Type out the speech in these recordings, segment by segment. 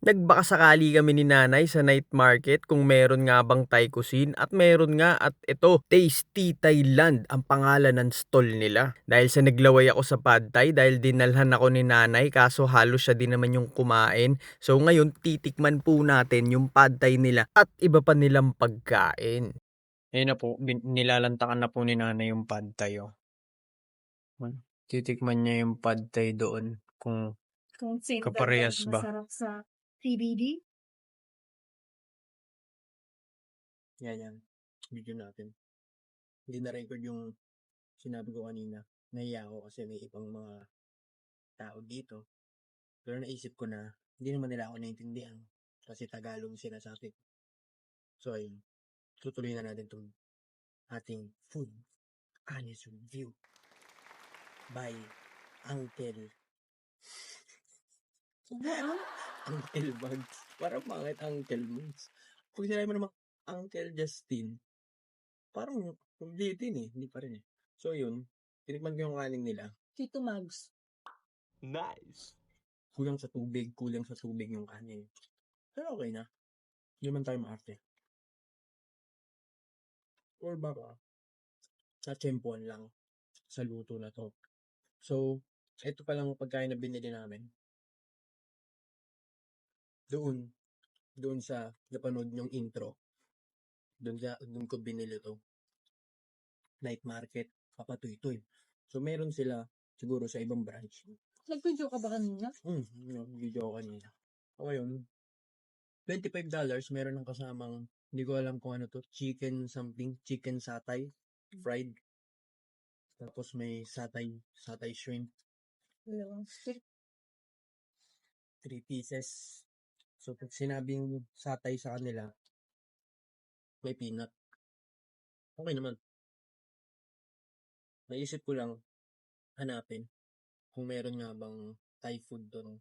Nagbakasakali kami ni nanay sa night market kung meron nga bang Thai cuisine at meron nga at ito, Tasty Thailand ang pangalan ng stall nila. Dahil sa naglaway ako sa pad thai dahil dinalhan ako ni nanay kaso halos siya din naman yung kumain. So ngayon titikman po natin yung pad thai nila at iba pa nilang pagkain. Ayun na po, nilalantakan na po ni nanay yung pad thai oh. Titikman niya yung pad thai doon kung Kung same Kaparehas ba? Masarap sa CBD. Yan yan. Video natin. Hindi na-record yung sinabi ko kanina. Nahiya ako kasi may ibang mga tao dito. Pero naisip ko na hindi naman nila ako naintindihan. Kasi Tagalog yung sinasabi ko. So ayun. Tutuloy na natin itong ating food honest review by Uncle Ano? Uncle Bugs. Parang bakit Uncle Bugs? Pag sinabi mo naman Uncle Justin, parang hindi din eh. Hindi pa rin eh. So yun, tinikman ko yung kanin nila. Tito Mags. Nice! Kulang sa tubig, kulang sa tubig yung kanin. Pero okay na. Hindi man tayo maarte. Or baka, natsempuan lang sa luto na to. So, ito pa lang ang pagkain na binili namin. Doon, doon sa napanood yung intro. Doon sa, doon ko binili to. Night market, papatoy-toy. So, meron sila siguro sa ibang branch. Nag-video ka ba kanina? Hmm, yung video ko kanina. O ngayon, $25 meron ng kasamang, hindi ko alam kung ano to, chicken something, chicken satay, fried. Tapos may satay, satay shrimp, Dalawang stick. 3 pieces. So, pag sinabing satay sa kanila, may peanut. Okay naman. Naisip ko lang, hanapin, kung meron nga bang Thai food doon.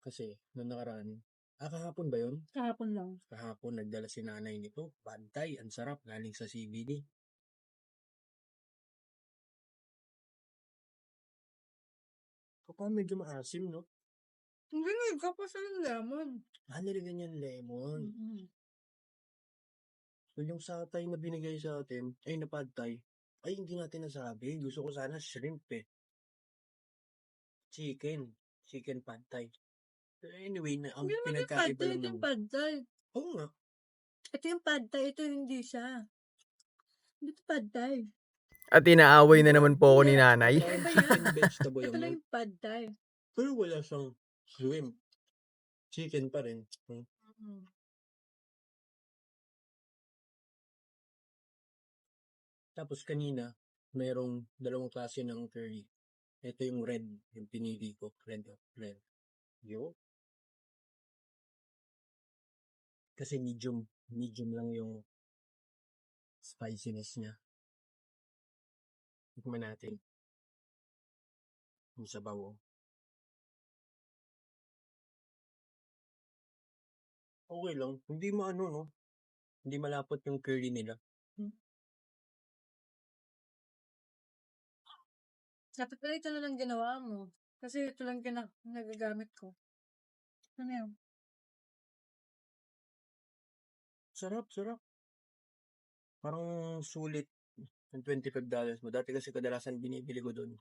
Kasi, noong nakaraan, ah, kahapon ba yun? Kahapon lang. Kahapon, nagdala si nanay nito. Pad Thai, ang sarap, galing sa CBD. Kapag medyo maasim, no? Hindi na, kapasa ng lemon. Ah, nilagyan niyan lemon. Mm-mm. So, yung satay na binigay sa atin, ay na pad thai, ay hindi natin nasabi. Gusto ko sana shrimp eh. Chicken. Chicken pad thai. So, anyway, na, ang Hindi naman yung pad pinagkaiba thai, lang ito yung naman. pad thai. Oo nga. Ito yung pad thai, ito hindi siya. Hindi ito pad thai. At inaaway na naman po ako ni nanay. Parang Iba chicken yan. vegetable Ito lang lang. yung pad thai. Pero wala siyang shrimp. Chicken pa rin. Hmm. Mm. Tapos kanina, mayroong dalawang klase ng curry. Ito yung red, yung pinili ko. Red of red. Yo. Kasi medium, medium lang yung spiciness niya. Tikman natin. Yung sabaw. oh. Okay lang. Hindi mo ano, no? Hindi malapot yung curry nila. Dapat pala ito na lang ginawa mo. Kasi ito lang gina- nagagamit ko. Ano yan? Sarap, sarap. Parang sulit ng $25 mo. Dati kasi kadalasan binibili ko doon.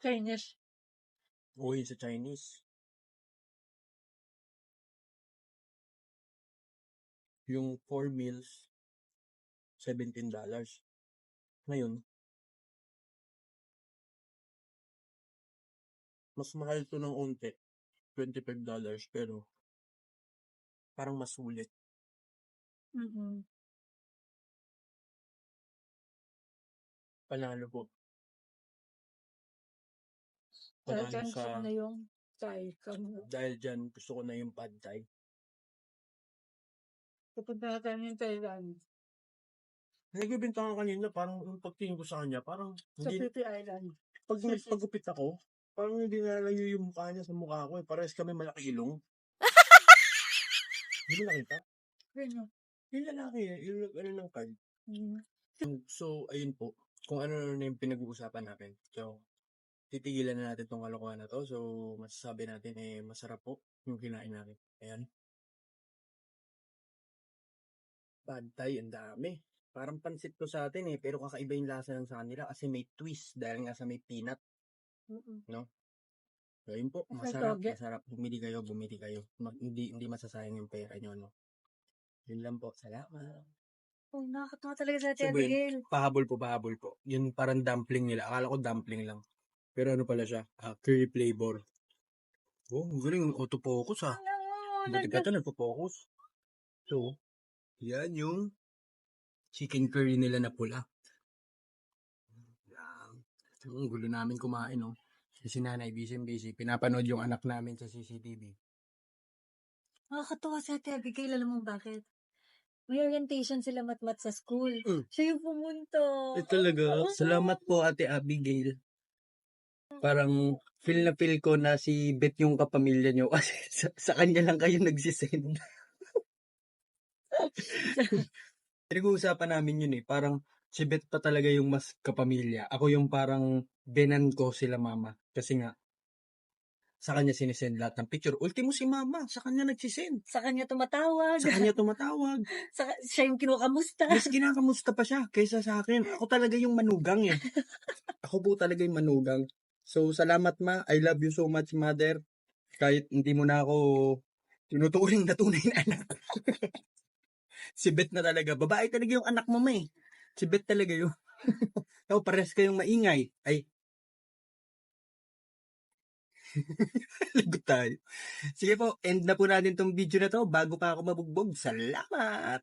Chinese. Uy, sa Chinese. Yung 4 meals, $17. Ngayon, mas mahal to ng unti. $25 pero parang mas sulit. Mm-mm. Panalo po. Panalo ko sa... na yung Thai. Dahil dyan, gusto ko na yung pad thai. Pupunta na tayo ng Thailand. Nagbibintangan kanina, parang yung pagtingin ko sa kanya, parang Sa hindi, Piti Island. pag nagpagupit ako, parang hindi nalayo yung mukha niya sa mukha ko eh. Parehas kami malaki ilong. Hindi mo nakita? Ganyan. Yung lalaki eh, yung ano ng card. Mm. So, ayun po. Kung ano na yung pinag-uusapan natin. So, titigilan na natin tong kalokohan na to. So, masasabi natin eh, masarap po. yung kinain natin. Ayan. Thai, ang dami. Parang pansit to sa atin eh, pero kakaiba yung lasa ng sa kanila kasi may twist dahil nga sa may peanut. Mm-mm. Ayun po, Ang masarap, toge. masarap. Bumili kayo, bumili kayo. Ma- hindi, hindi masasayang yung pera nyo, no? Yun lang po, salamat. Oh, nakakatawa talaga sa So, Ate Ben, Abigail. Pahabol po, pahabol po. Yun parang dumpling nila. Akala ko dumpling lang. Pero ano pala siya? Ah, curry flavor. Oh, ang galing. Autofocus ah. Mo, Buti pa ito, nagpo-focus. So, yan yung chicken curry nila na pula. Ang gulo namin kumain, no? Si nanay, busy busy. Pinapanood yung anak namin sa CCTV. Nakakatawa sa Ate Abigail. Alam mo bakit? May orientation sila matmat sa school. Mm. Siya yung pumunta. Eh, talaga. Oo. Salamat po, Ate Abigail. Parang feel na feel ko na si Beth yung kapamilya nyo kasi sa, sa kanya lang kayo nagsisend. Pinag-uusapan namin yun eh. Parang si Beth pa talaga yung mas kapamilya. Ako yung parang benan ko sila mama. Kasi nga, sa kanya sinisend lahat ng picture. Ultimo si mama, sa kanya nagsisend. Sa kanya tumatawag. Sa kanya tumatawag. Sa, siya yung kinukamusta. Mas kinakamusta pa siya kaysa sa akin. Ako talaga yung manugang eh. Ako po talaga yung manugang. So, salamat ma. I love you so much, mother. Kahit hindi mo na ako tinuturing na tunay na anak. si Beth na talaga. Babae talaga yung anak mo, ma eh. Si Beth talaga yun. Ako, pares kayong maingay. Ay. Lagot tayo. Sige po, end na po natin tong video na to bago pa ako mabugbog. Salamat!